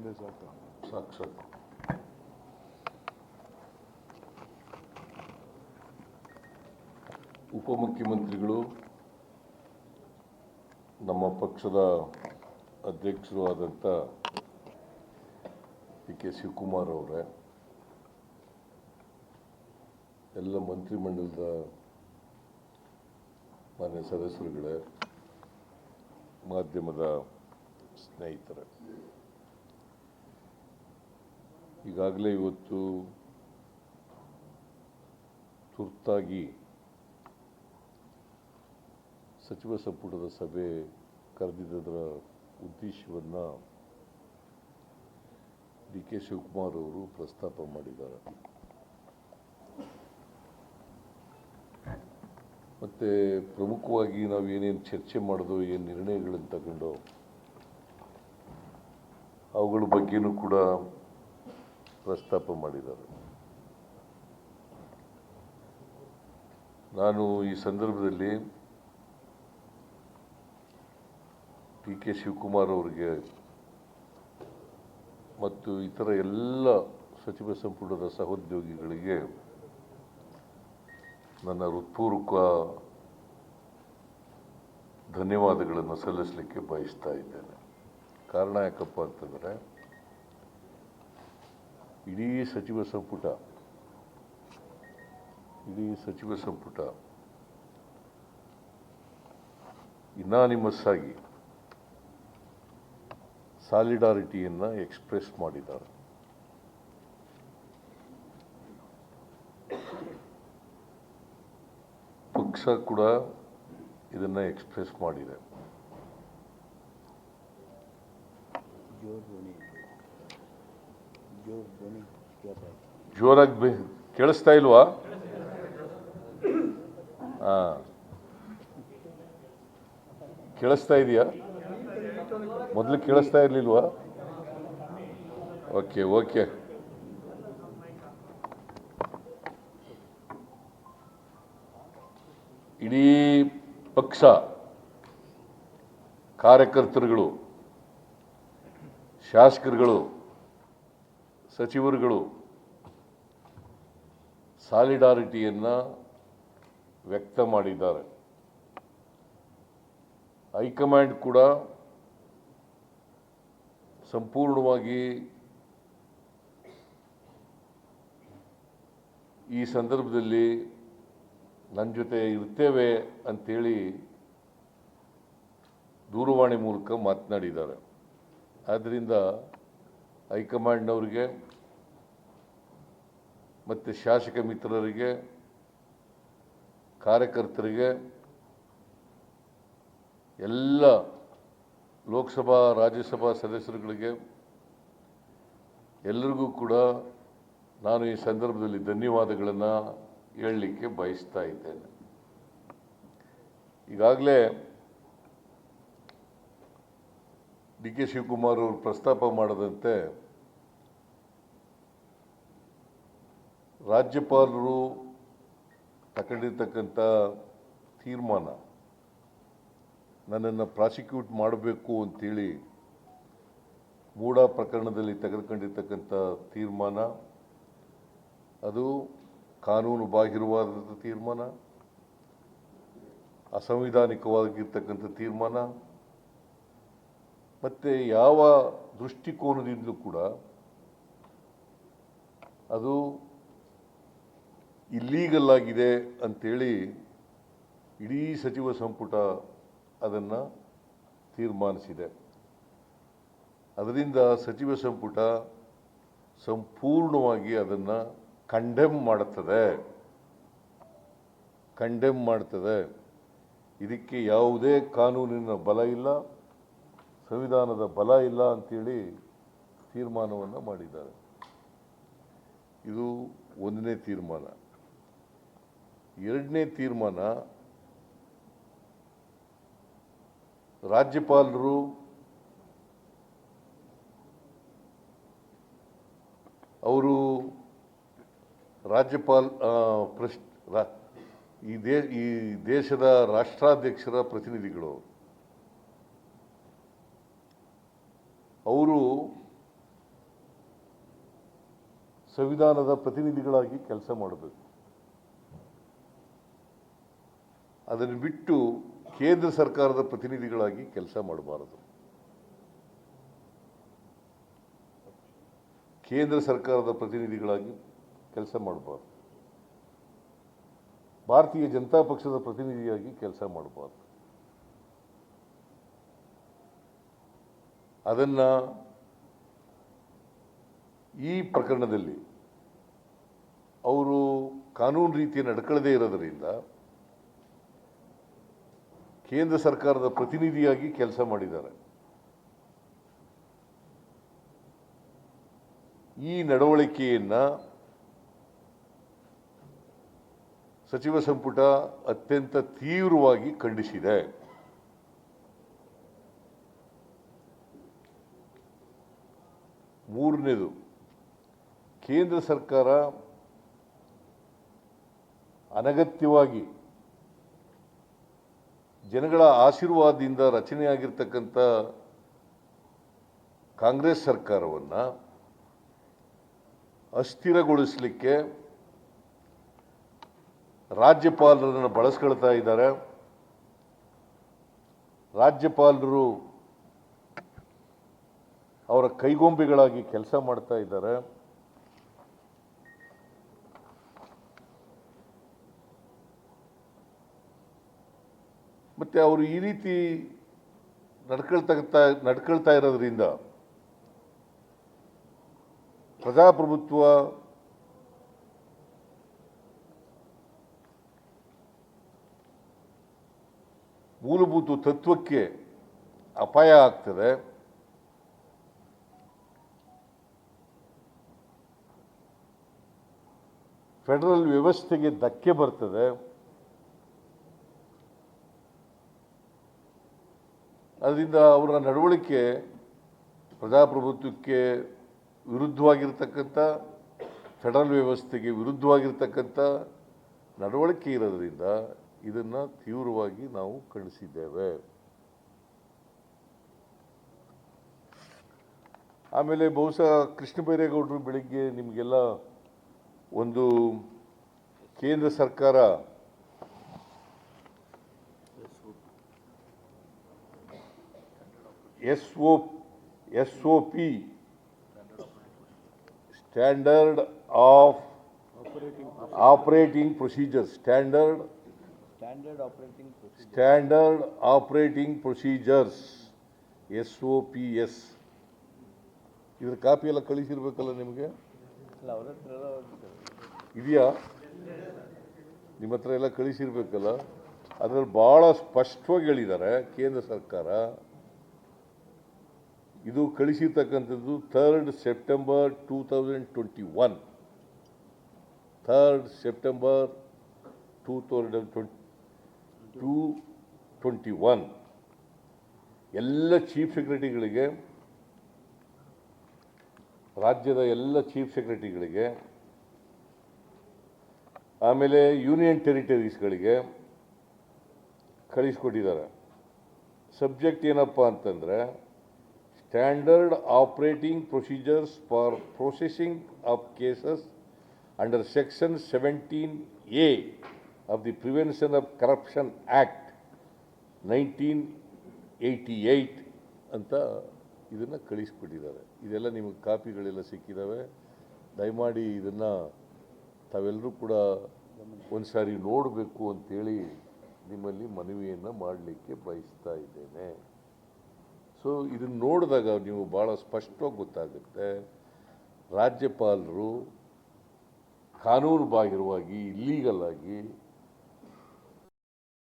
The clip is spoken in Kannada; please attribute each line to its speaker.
Speaker 1: ಒಂದೇ ಸಾಕು
Speaker 2: ಸಾಕು. ಸಾಕು ಉಪಮುಖ್ಯಮಂತ್ರಿಗಳು ನಮ್ಮ ಪಕ್ಷದ ಅಧ್ಯಕ್ಷರು ಆದಂಥ ಡಿ ಕೆ ಶಿವಕುಮಾರ್ ಅವರೇ, ಎಲ್ಲ ಮಂತ್ರಿಮಂಡಲದ ಮಾನ್ಯ ಸದಸ್ಯರುಗಳೇ, ಮಾಧ್ಯಮದ ಸ್ನೇಹಿತರೆ. ಈಗಾಗಲೇ ಇವತ್ತು ತುರ್ತಾಗಿ ಸಚಿವ ಸಂಪುಟದ ಸಭೆ ಕರೆದಿದ್ದರ ಉದ್ದೇಶವನ್ನು ಡಿ ಕೆ ಶಿವಕುಮಾರ್ ಅವರು ಪ್ರಸ್ತಾಪ ಮಾಡಿದ್ದಾರೆ. ಮತ್ತು ಪ್ರಮುಖವಾಗಿ ನಾವು ಏನೇನು ಚರ್ಚೆ ಮಾಡಿದೋ ಏನು ನಿರ್ಣಯಗಳನ್ನು ತಗೊಂಡೋ, ಅವುಗಳ ಬಗ್ಗೆನೂ ಕೂಡ ಪ್ರಸ್ತಾಪ ಮಾಡಿದ್ದಾರೆ ನಾನು ಈ ಸಂದರ್ಭದಲ್ಲಿ ಟಿ ಕೆ ಶಿವಕುಮಾರ್ ಅವರಿಗೆ ಮತ್ತು ಇತರ ಎಲ್ಲ ಸಚಿವ ಸಂಪುಟದ ಸಹೋದ್ಯೋಗಿಗಳಿಗೆ ನನ್ನ ಹೃತ್ಪೂರ್ವಕ ಧನ್ಯವಾದಗಳನ್ನು ಸಲ್ಲಿಸಲಿಕ್ಕೆ ಬಯಸ್ತಾ ಇದ್ದೇನೆ. ಕಾರಣ ಯಾಕಪ್ಪ ಅಂತಂದರೆ ಇಡೀ ಸಚಿವ ಸಂಪುಟ, ಇಡೀ ಸಚಿವ ಸಂಪುಟ ಇನಾನಿಮಸ್ ಆಗಿ ಸಾಲಿಡಾರಿಟಿಯನ್ನು ಎಕ್ಸ್ಪ್ರೆಸ್ ಮಾಡಿದ್ದಾರೆ. ಪಕ್ಷ ಕೂಡ ಇದನ್ನು ಎಕ್ಸ್ಪ್ರೆಸ್ ಮಾಡಿದೆ. ಜೋರಾಗಿ ಬಿ ಕೇಳಿಸ್ತಾ ಇಲ್ವಾ? ಹಾಂ. ಕೇಳಿಸ್ತಾ ಇದೆಯಾ? ಮೊದಲು ಕೇಳಿಸ್ತಾ ಇರಲಿಲ್ವಾ? Okay okay. ಇಡೀ ಪಕ್ಷ, ಕಾರ್ಯಕರ್ತರುಗಳು, ಶಾಸಕರುಗಳು ಸಚಿವರುಗಳು ಸಾಲಿಡಾರಿಟಿಯನ್ನು ವ್ಯಕ್ತ ಮಾಡಿದ್ದಾರೆ. ಹೈಕಮಾಂಡ್ ಕೂಡ ಸಂಪೂರ್ಣವಾಗಿ ಈ ಸಂದರ್ಭದಲ್ಲಿ ನನ್ನ ಜೊತೆ ಇರ್ತೇವೆ ಅಂಥೇಳಿ ದೂರವಾಣಿ ಮೂಲಕ ಮಾತನಾಡಿದ್ದಾರೆ. ಆದ್ದರಿಂದ ಹೈಕಮಾಂಡ್ನವರಿಗೆ, ಮತ್ತು ಶಾಸಕ ಮಿತ್ರರಿಗೆ, ಕಾರ್ಯಕರ್ತರಿಗೆ, ಎಲ್ಲ ಲೋಕಸಭಾ, ರಾಜ್ಯಸಭಾ ಸದಸ್ಯರುಗಳಿಗೆ ಎಲ್ಲರಿಗೂ ಕೂಡ ನಾನು ಈ ಸಂದರ್ಭದಲ್ಲಿ ಧನ್ಯವಾದಗಳನ್ನು ಹೇಳಲಿಕ್ಕೆ ಬಯಸ್ತಾ ಇದ್ದೇನೆ. ಈಗಾಗಲೇ ಡಿ ಕೆ ಶಿವಕುಮಾರ್ ಅವರು ಪ್ರಸ್ತಾಪ ಮಾಡದಂತೆ ರಾಜ್ಯಪಾಲರು ತಗೊಂಡಿರ್ತಕ್ಕಂಥ ತೀರ್ಮಾನ, ನನ್ನನ್ನು ಪ್ರಾಸಿಕ್ಯೂಟ್ ಮಾಡಬೇಕು ಅಂತೇಳಿ ಮೂಡ ಪ್ರಕರಣದಲ್ಲಿ ತೆಗೆದುಕೊಂಡಿರ್ತಕ್ಕಂಥ ತೀರ್ಮಾನ, ಅದು ಕಾನೂನು ಬಾಹಿರವಾದಂಥ ತೀರ್ಮಾನ, ಅಸಂವಿಧಾನಿಕವಾಗಿರ್ತಕ್ಕಂಥ ತೀರ್ಮಾನ ಮತ್ತು ಯಾವ ದೃಷ್ಟಿಕೋನದಿಂದಲೂ ಕೂಡ ಅದು ಇಲ್ಲೀಗಲ್ ಆಗಿದೆ ಅಂಥೇಳಿ ಇಡೀ ಸಚಿವ ಸಂಪುಟ ಅದನ್ನು ತೀರ್ಮಾನಿಸಿದೆ. ಅದರಿಂದ ಸಚಿವ ಸಂಪುಟ ಸಂಪೂರ್ಣವಾಗಿ ಅದನ್ನು ಕಂಡೆಮ್ ಮಾಡುತ್ತದೆ. ಕಂಡೆಮ್ ಮಾಡ್ತದೆ ಇದಕ್ಕೆ ಯಾವುದೇ ಕಾನೂನಿನ ಬಲ ಇಲ್ಲ. ಸಂವಿಧಾನದ ಬಲ ಇಲ್ಲ ಅಂತೇಳಿ ತೀರ್ಮಾನವನ್ನು ಮಾಡಿದ್ದಾರೆ. ಇದು ಒಂದನೇ ತೀರ್ಮಾನ. ಎರಡನೇ ತೀರ್ಮಾನ, ರಾಜ್ಯಪಾಲರು ಅವರು ರಾಜ್ಯಪಾಲ್ ಪ್ರಶ್ ಈ ದೇ, ಈ ದೇಶದ ರಾಷ್ಟ್ರಾಧ್ಯಕ್ಷರ ಪ್ರತಿನಿಧಿಗಳು. ಅವರು ಸಂವಿಧಾನದ ಪ್ರತಿನಿಧಿಗಳಾಗಿ ಕೆಲಸ ಮಾಡಬೇಕು. ಅದನ್ನು ಬಿಟ್ಟು ಕೇಂದ್ರ ಸರ್ಕಾರದ ಪ್ರತಿನಿಧಿಗಳಾಗಿ ಕೆಲಸ ಮಾಡಬಾರದು. ಕೇಂದ್ರ ಸರ್ಕಾರದ ಪ್ರತಿನಿಧಿಗಳಾಗಿ ಕೆಲಸ ಮಾಡಬಾರ್ದು. ಭಾರತೀಯ ಜನತಾ ಪಕ್ಷದ ಪ್ರತಿನಿಧಿಯಾಗಿ ಕೆಲಸ ಮಾಡಬಾರ್ದು. ಅದನ್ನ ಈ ಪ್ರಕರಣದಲ್ಲಿ ಅವರು ಕಾನೂನು ರೀತಿ ನಡ್ಕೊಳ್ಳದೇ ಇರೋದರಿಂದ ಕೇಂದ್ರ ಸರ್ಕಾರದ ಪ್ರತಿನಿಧಿಯಾಗಿ ಕೆಲಸ ಮಾಡಿದ್ದಾರೆ. ಈ ನಡವಳಿಕೆಯನ್ನು ಸಚಿವ ಸಂಪುಟ ಅತ್ಯಂತ ತೀವ್ರವಾಗಿ ಖಂಡಿಸಿದೆ. ಮೂರನೇದು ಕೇಂದ್ರ ಸರ್ಕಾರ ಅನಗತ್ಯವಾಗಿ ಜನಗಳ ಆಶೀರ್ವಾದದಿಂದ ರಚನೆಯಾಗಿರ್ತಕ್ಕಂಥ ಕಾಂಗ್ರೆಸ್ ಸರ್ಕಾರವನ್ನು ಅಸ್ಥಿರಗೊಳಿಸಲಿಕ್ಕೆ ರಾಜ್ಯಪಾಲರನ್ನು ಬಳಸ್ಕೊಳ್ತಾ ಇದ್ದಾರೆ. ರಾಜ್ಯಪಾಲರು ಅವರ ಕೈಗೊಂಬೆಗಳಾಗಿ ಕೆಲಸ ಮಾಡ್ತಾ ಇದ್ದಾರೆ. ಮತ್ತು ಅವರು ಈ ರೀತಿ ನಡ್ಕೊಳ್ತಾ ನಡ್ಕೊಳ್ತಾ ಇರೋದ್ರಿಂದ ಪ್ರಜಾಪ್ರಭುತ್ವ ಮೂಲಭೂತ ತತ್ವಕ್ಕೆ ಅಪಾಯ ಆಗ್ತದೆ. ಫೆಡರಲ್ ವ್ಯವಸ್ಥೆಗೆ ಧಕ್ಕೆ ಬರ್ತದೆ. ಅದರಿಂದ ಅವರ ನಡವಳಿಕೆ ಪ್ರಜಾಪ್ರಭುತ್ವಕ್ಕೆ ವಿರುದ್ಧವಾಗಿರ್ತಕ್ಕಂಥ, ಫೆಡರಲ್ ವ್ಯವಸ್ಥೆಗೆ ವಿರುದ್ಧವಾಗಿರ್ತಕ್ಕಂಥ ನಡವಳಿಕೆ ಇರೋದ್ರಿಂದ ಇದನ್ನು ತೀವ್ರವಾಗಿ ನಾವು ಖಂಡಿಸಿದ್ದೇವೆ. ಆಮೇಲೆ ಬಹುಶಃ ಕೃಷ್ಣ ಬೈರೇಗೌಡರು ಬೆಳಿಗ್ಗೆ ನಿಮಗೆಲ್ಲ ಒಂದು ಕೇಂದ್ರ ಸರ್ಕಾರ S O S O P standard of operating procedure standard
Speaker 1: standard operating procedure
Speaker 2: standard operating procedures S O P S ಇದ್ರ ಕಾಪಿ ಎಲ್ಲ ಕಳಿಸಿರ್ಬೇಕಲ್ಲ ನಿಮಗೆ? ಇದೆಯಾ? ನಿಮ್ಮ ಹತ್ರ ಎಲ್ಲ ಕಳಿಸಿರ್ಬೇಕಲ್ಲ. ಅದರಲ್ಲಿ ಭಾಳ ಸ್ಪಷ್ಟವಾಗಿ ಹೇಳಿದ್ದಾರೆ ಕೇಂದ್ರ ಸರ್ಕಾರ. ಇದು ಕಳಿಸಿರ್ತಕ್ಕಂಥದ್ದು third September two thousand twenty one third September two thousand twenty two twenty one ಎಲ್ಲ ಚೀಫ್ ಸೆಕ್ರೆಟರಿಗಳಿಗೆ ರಾಜ್ಯದ ಎಲ್ಲ ಚೀಫ್ ಸೆಕ್ರೆಟರಿಗಳಿಗೆ, ಆಮೇಲೆ ಯೂನಿಯನ್ ಟೆರಿಟರೀಸ್ಗಳಿಗೆ ಕಳಿಸ್ಕೊಟ್ಟಿದ್ದಾರೆ. ಸಬ್ಜೆಕ್ಟ್ ಏನಪ್ಪ ಅಂತಂದರೆ, standard operating procedures for processing of cases under section seventeen A of the prevention of corruption act nineteen eighty eight ಅಂತ ಇದನ್ನು ಕಳಿಸ್ಬಿಟ್ಟಿದ್ದಾರೆ. ಇದೆಲ್ಲ ನಿಮಗೆ ಕಾಪಿಗಳೆಲ್ಲ ಸಿಕ್ಕಿದ್ದಾವೆ ದಯಮಾಡಿ ಇದನ್ನು ತಾವೆಲ್ಲರೂ ಕೂಡ ಒಂದು ಸಾರಿ ನೋಡಬೇಕು ಅಂತೇಳಿ ನಿಮ್ಮಲ್ಲಿ ಮನವಿಯನ್ನು ಮಾಡಲಿಕ್ಕೆ ಬಯಸ್ತಾ ಇದ್ದೇನೆ. ಸೊ ಇದನ್ನು ನೋಡಿದಾಗ ನೀವು ಭಾಳ ಸ್ಪಷ್ಟವಾಗಿ ಗೊತ್ತಾಗುತ್ತೆ. ರಾಜ್ಯಪಾಲರು ಕಾನೂನು ಬಾಹಿರವಾಗಿ ಇಲ್ಲೀಗಲ್ ಆಗಿ